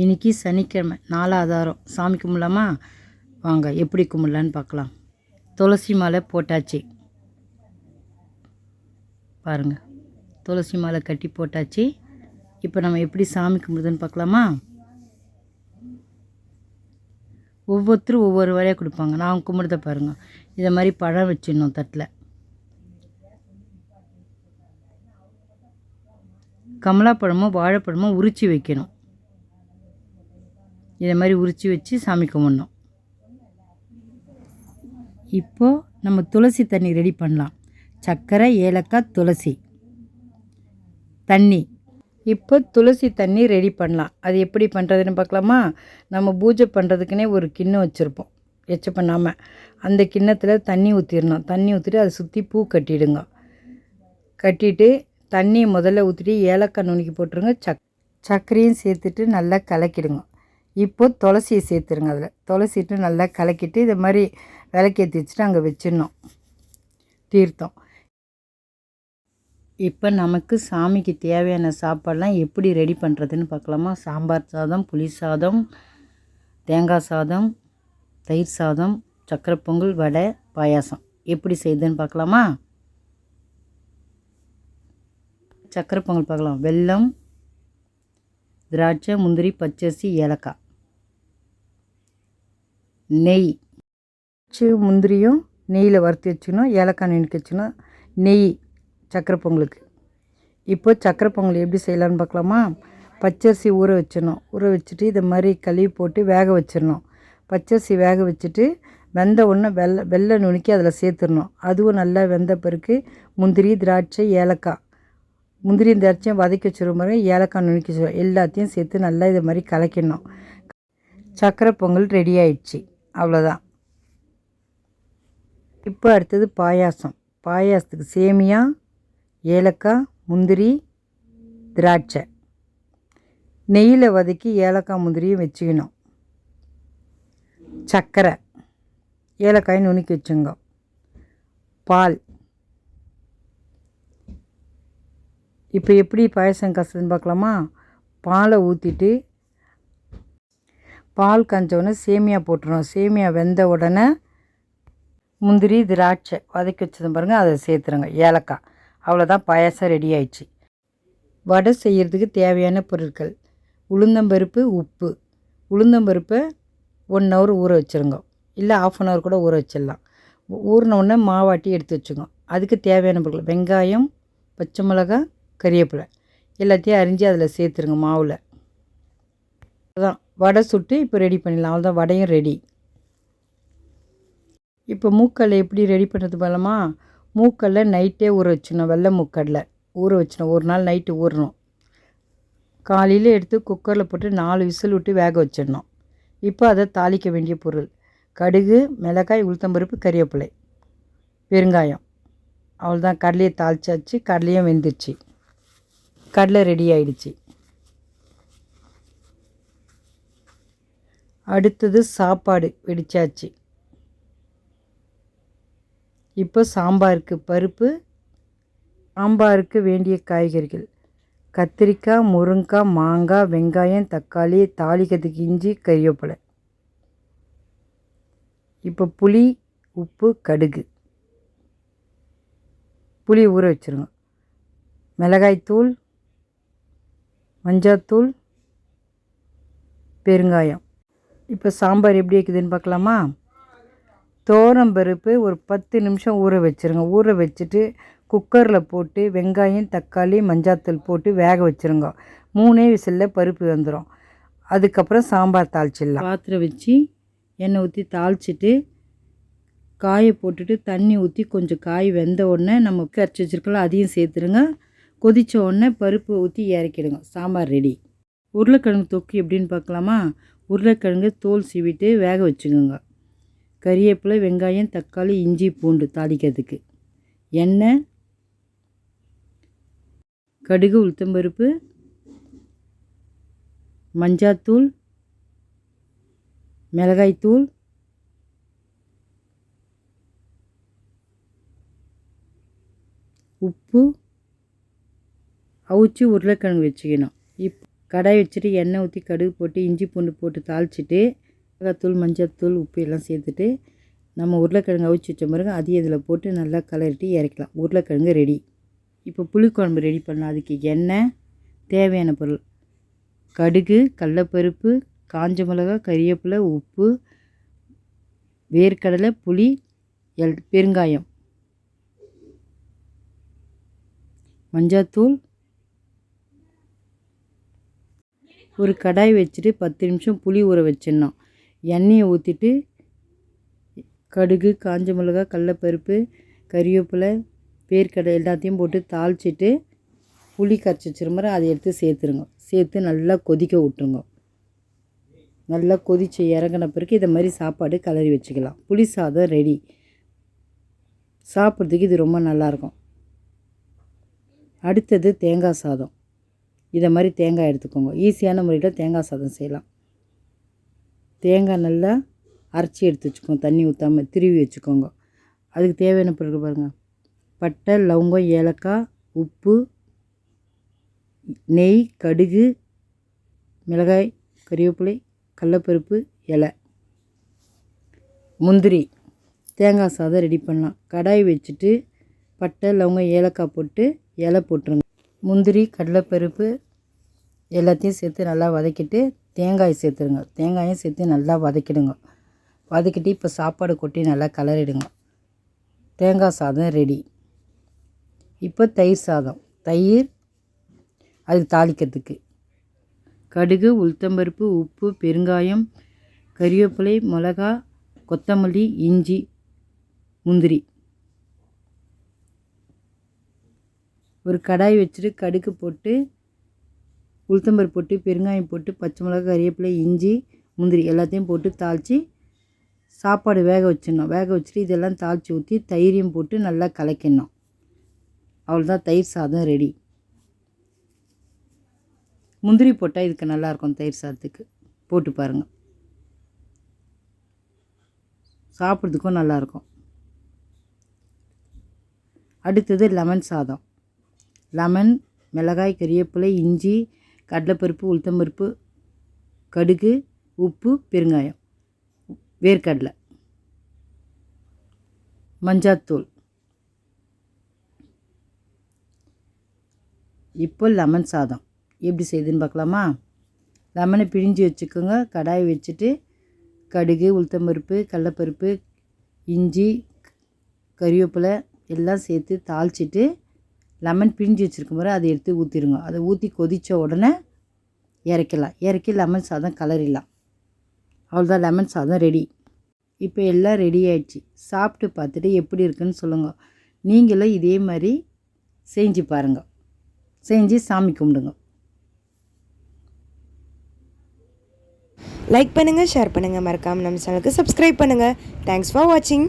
இன்னைக்கு சனிக்கிழமை நாலாதாரம் சாமி கும்பிடலாமா? வாங்க எப்படி கும்பிடலான்னு பார்க்கலாம். துளசி மாலை போட்டாச்சு. பாருங்க துளசி மாலை கட்டி போட்டாச்சு. இப்போ நம்ம எப்படி சாமி கும்பிடுதுன்னு பார்க்கலாமா? ஒவ்வொருத்தரும் ஒவ்வொரு வரையாக கொடுப்பாங்க. நான் கும்பிடுத பாருங்க. இதை மாதிரி பழம் வச்சிடணும் தட்டில். கமலாப்பழமோ வாழைப்பழமோ உரித்து வைக்கணும். இதை மாதிரி உரித்து வச்சு சாமி கும்பிடணும். இப்போது நம்ம துளசி தண்ணி ரெடி பண்ணலாம். சர்க்கரை ஏலக்காய் துளசி. தண்ணி. இப்போ துளசி தண்ணி ரெடி பண்ணலாம். அது எப்படி பண்ணுறதுன்னு பார்க்கலாமா? நம்ம பூஜை பண்ணுறதுக்குனே ஒரு கிண்ணம் வச்சுருப்போம். எச்ச பண்ணாமல் அந்த கிண்ணத்தில் தண்ணி ஊற்றிடணும் தண்ணி ஊற்றிட்டு அதை சுற்றி பூ கட்டிடுங்க. கட்டிட்டு தண்ணியை முதல்ல ஊற்றிட்டு ஏலக்காய் நுணுக்கி போட்டுருங்க. சக் சர்க்கரையும் சேர்த்துட்டு நல்லா கலக்கிடுங்க. இப்போ துளசியை சேர்த்துருங்க அதில். துளசிட்டு நல்லா கலக்கிட்டு இதை மாதிரி விளக்கேற்றி வச்சுட்டு அங்கே வச்சிடணும். தீர்த்தம். இப்போ நமக்கு சாமிக்கு தேவையான சாப்பாடெலாம் எப்படி ரெடி பண்ணுறதுன்னு பார்க்கலாமா? சாம்பார் சாதம் புளி சாதம் தேங்காய் சாதம் தயிர் சாதம் சக்கரை பொங்கல் வடை பாயாசம். எப்படி செய்யுதுன்னு பார்க்கலாமா? சக்கரை பொங்கல் பார்க்கலாம். வெல்லம் திராட்சை முந்திரி பச்சரிசி ஏலக்காய். நெய். சி முந்திரியும் நெய்யில் வறுத்து வச்சுக்கணும். ஏலக்காய் நுணுக்கி வச்சுக்கணும். நெய் சக்கரை பொங்கலுக்கு. இப்போ சக்கரை பொங்கல் எப்படி செய்யலான்னு பார்க்கலாமா? பச்சரிசி ஊற வச்சிடணும். ஊற வச்சுட்டு இதை மாதிரி கழுவி போட்டு வேக வச்சிடணும். பச்சரிசி வேக வச்சுட்டு வெந்த ஒன்று வெள்ளை வெள்ளை நுணுக்கி அதில் சேர்த்துடணும். அதுவும் நல்லா வெந்த பிறகு முந்திரி திராட்சை ஏலக்காய். முந்திரி திராட்சையும் வதக்கி வச்சுருவோம் மாதிரி ஏலக்காய் நுணுக்கி எல்லாத்தையும் சேர்த்து நல்லா இதை மாதிரி கலக்கிடணும். சக்கரை பொங்கல் ரெடி ஆயிடுச்சு. அவ்வளோதான் இப்போ அடுத்தது பாயாசம். பாயாசத்துக்கு சேமியா ஏலக்காய் முந்திரி திராட்சை. நெய்யில் வதக்கி ஏலக்காய் முந்திரியும் வச்சுக்கணும். சர்க்கரை ஏலக்காய் நுணுக்கி வச்சுங்க. பால். இப்போ எப்படி பாயசம் கசதுன்னு பார்க்கலாமா? பாலை ஊற்றிட்டு பால் காஞ்ச சேமியா போட்டுருவோம் சேமியா வெந்த உடனே முந்திரி திராட்சை வதக்கி வச்சதும் பாருங்கள் அதை சேர்த்துருங்க. ஏலக்காய். அவ்வளோதான் பாயாசம் ரெடி ஆயிடுச்சு. வடை செய்கிறதுக்கு தேவையான பொருட்கள். உளுந்தம்பருப்பு உப்பு. உளுந்தம்பருப்பை ஒன் ஹவர் ஊற வச்சுருங்க. இல்லை ஆஃப் அன் ஹவர் கூட ஊற வச்சிடலாம். ஊறினவுடனே மாவாட்டி எடுத்து வச்சுங்க அதுக்கு தேவையான பொருட்கள். வெங்காயம் பச்சை மிளகாய் கறிவேப்பிலை. எல்லாத்தையும் அரிஞ்சு அதில் சேர்த்துருங்க மாவில். அதான். வடை சுட்டு இப்போ ரெடி பண்ணிடலாம். அவ்வளோதான் வடையும் ரெடி இப்போ மூக்கடலை எப்படி ரெடி பண்ணுறது போலமா மூக்கடலை நைட்டே ஊற வச்சிடணும். வெள்ளை மூக்கடலை ஊற வச்சிடணும். ஒரு நாள் நைட்டு ஊறணும். காலையில் எடுத்து குக்கரில் போட்டு நாலு விசில் விட்டு வேக வச்சிடணும். இப்போ அதை தாளிக்க வேண்டிய பொருள். கடுகு மிளகாய் உளுத்தம்பருப்பு கறிவேப்பிலை பெருங்காயம். அவ்வளோதான் கடலையை தாளிச்சாச்சு. கடலையும் வெந்துருச்சு. கடலை ரெடி ஆயிடுச்சு. அடுத்தது சாப்பாடு வெடிச்சாச்சு. இப்போ சாம்பாருக்கு பருப்பு சாம்பாருக்கு வேண்டிய காய்கறிகள். கத்திரிக்காய் முருங்காய் மாங்காய் வெங்காயம் தக்காளி தாளிக்கிறதுக்கு இஞ்சி கறிவேப்பிலை. இப்போ புளி உப்பு கடுகு. புளி ஊற வச்சுருங்க. மிளகாய்த்தூள் மஞ்சாத்தூள் பெருங்காயம். இப்போ சாம்பார் எப்படி வைக்குதுன்னு பார்க்கலாமா? தோரம் பருப்பு ஒரு பத்து நிமிஷம் ஊற வச்சுருங்க. ஊற வச்சுட்டு குக்கரில் போட்டு வெங்காயம் தக்காளி மஞ்சாத்தூள் போட்டு வேக வச்சுருங்க. மூணே விசிலில் பருப்பு வந்துடும் அதுக்கப்புறம் சாம்பார் தாளிச்சிடலாம். பாத்திரம் வச்சு எண்ணெய் ஊற்றி தாளிச்சிட்டு காயை போட்டுட்டு தண்ணி ஊற்றி கொஞ்சம் காய் வெந்த உடனே நம்ம கரைச்சி வச்சுருக்கலாம் அதையும் சேர்த்துருங்க. கொதித்த உடனே பருப்பு ஊற்றி இறக்கிடுங்க. சாம்பார் ரெடி உருளைக்கிழங்கு தொக்கு எப்படின்னு பார்க்கலாமா? உருளைக்கிழங்கு தோல் சீவிட்டு வேக வச்சுக்கோங்க. கறிவேப்பிலை வெங்காயம் தக்காளி இஞ்சி பூண்டு தாளிக்கிறதுக்கு. எண்ணெய் கடுகு உளுத்தம்பருப்பு மஞ்சாத்தூள் மிளகாய்த்தூள் உப்பு அவிச்சு உருளைக்கிழங்கு வச்சுக்கணும். இப் கடாய் வச்சுட்டு எண்ணெய் ஊற்றி கடுகு போட்டு இஞ்சி பூண்டு போட்டு தாளிச்சிட்டு மிளகாத்தூள் மஞ்சள்தூள் உப்பு எல்லாம் சேர்த்துட்டு நம்ம உருளைக்கிழங்கு அவிச்சு வச்ச பிறகு அதையும் இதில் போட்டு நல்லா கலரிட்டு இறக்கலாம். உருளைக்கிழங்கு ரெடி இப்போ புளிக்குழம்பு ரெடி பண்ணலாம். அதுக்கு எண்ணெய் தேவையான பொருள். கடுகு கடலப்பருப்பு காஞ்ச மிளகா கறிவேப்பிலை உப்பு வேர்க்கடலை புளி எல் பெருங்காயம். மஞ்சாத்தூள் ஒரு கடாய் வச்சுட்டு பத்து நிமிஷம் புளி ஊற வச்சிடணும். எண்ணெயை ஊற்றிட்டு கடுகு காஞ்ச மிளகா கடலப்பருப்பு கறிவேப்பிலை வேர்க்கடலை எல்லாத்தையும் போட்டு தாளிச்சிட்டு புளி கரைச்சி வச்சிருமாரி அதை எடுத்து சேர்த்துருங்க. சேர்த்து நல்லா கொதிக்க விட்டுருங்க. நல்லா கொதித்து இறங்கின பிறகு இதை மாதிரி சாப்பாடு கிளறி வச்சுக்கலாம். புளி சாதம் ரெடி சாப்பிட்றதுக்கு இது ரொம்ப நல்லாயிருக்கும் அடுத்தது தேங்காய் சாதம். இதை மாதிரி தேங்காய் எடுத்துக்கோங்க. ஈஸியான முறையில் தேங்காய் சாதம் செய்யலாம். தேங்காய் நல்லா அரைச்சி எடுத்து வச்சுக்கோங்க. தண்ணி ஊற்றாமல் திருவி வச்சுக்கோங்க. அதுக்கு தேவையான பொருட்கள் பாருங்கள் பட்டை லவங்கம் ஏலக்காய் உப்பு நெய் கடுகு மிளகாய் கறிவேப்பிலை கடலப்பருப்பு இலை. முந்திரி. தேங்காய் சாதம் ரெடி பண்ணலாம். கடாய் வச்சுட்டு பட்டை லவங்கம் ஏலக்காய் போட்டு இலை போட்டுருங்க. முந்திரி கடலைப்பருப்பு எல்லாத்தையும் சேர்த்து நல்லா வதக்கிட்டு தேங்காய் சேர்த்துருங்க. தேங்காயும் சேர்த்து நல்லா வதக்கிடுங்க. வதக்கிட்டு இப்போ சாப்பாடு கொட்டி நல்லா கலரிடுங்க. தேங்காய் சாதம் ரெடி இப்போ தயிர் சாதம். தயிர் அதுக்கு தாளிக்கிறதுக்கு. கடுகு உளுத்தம்பருப்பு உப்பு பெருங்காயம் கறிவேப்பிலை மிளகா கொத்தமல்லி இஞ்சி முந்திரி. ஒரு கடாய் வச்சுட்டு கடுகு போட்டு உளுத்தம்பருப்பு போட்டு பெருங்காயம் போட்டு பச்சை மிளகா கறிவேப்பிலை இஞ்சி முந்திரி எல்லாத்தையும் போட்டு தாளித்து சாப்பாடு வேக வச்சிடணும். வேக வச்சுட்டு இதெல்லாம் தாளித்து ஊற்றி தயிரையும் போட்டு நல்லா கலக்கிடணும். அவ்வளோதான் தயிர் சாதம் ரெடி முந்திரி போட்டால் இதுக்கு நல்லாயிருக்கும் தயிர் சாதத்துக்கு. போட்டு பாருங்கள் சாப்பிட்றதுக்கும் நல்லாயிருக்கும். அடுத்தது லெமன் சாதம். லெமன் மிளகாய் கறிவேப்பிலை இஞ்சி கடலைப்பருப்பு உளுத்தம்பருப்பு கடுகு உப்பு பெருங்காயம் வேர்க்கடலை மஞ்சாத்தூள். இப்போ லெமன் சாதம். எப்படி செய்யுதுன்னு பார்க்கலாமா? லெமனை பிழிஞ்சு வச்சுக்கோங்க. கடாய் வச்சுட்டு கடுகு உளுத்தம்பருப்பு கடலப்பருப்பு இஞ்சி கறிவேப்பிலை எல்லாம் சேர்த்து தாளிச்சிட்டு லெமன் பிழிஞ்சு வச்சுருக்கும் போது அதை எடுத்து ஊற்றிடுங்க அதை ஊற்றி கொதித்த உடனே இறக்கலாம் இறக்கி லெமன் சாதம் கலரிடலாம் அவ்வளோதான் லெமன் சாதம் ரெடி இப்போ எல்லாம் ரெடி ஆயிடுச்சு. சாப்பிட்டு பார்த்துட்டு எப்படி இருக்குன்னு சொல்லுங்கள் நீங்களும் இதே மாதிரி செஞ்சு பாருங்கள் செஞ்சு சாமி கும்பிடுங்க. லைக் பண்ணுங்கள் ஷேர் பண்ணுங்கள் மறக்காமல் நம்ம சேனலுக்கு சப்ஸ்கிரைப் பண்ணுங்கள் தேங்க்ஸ் ஃபார் வாட்சிங்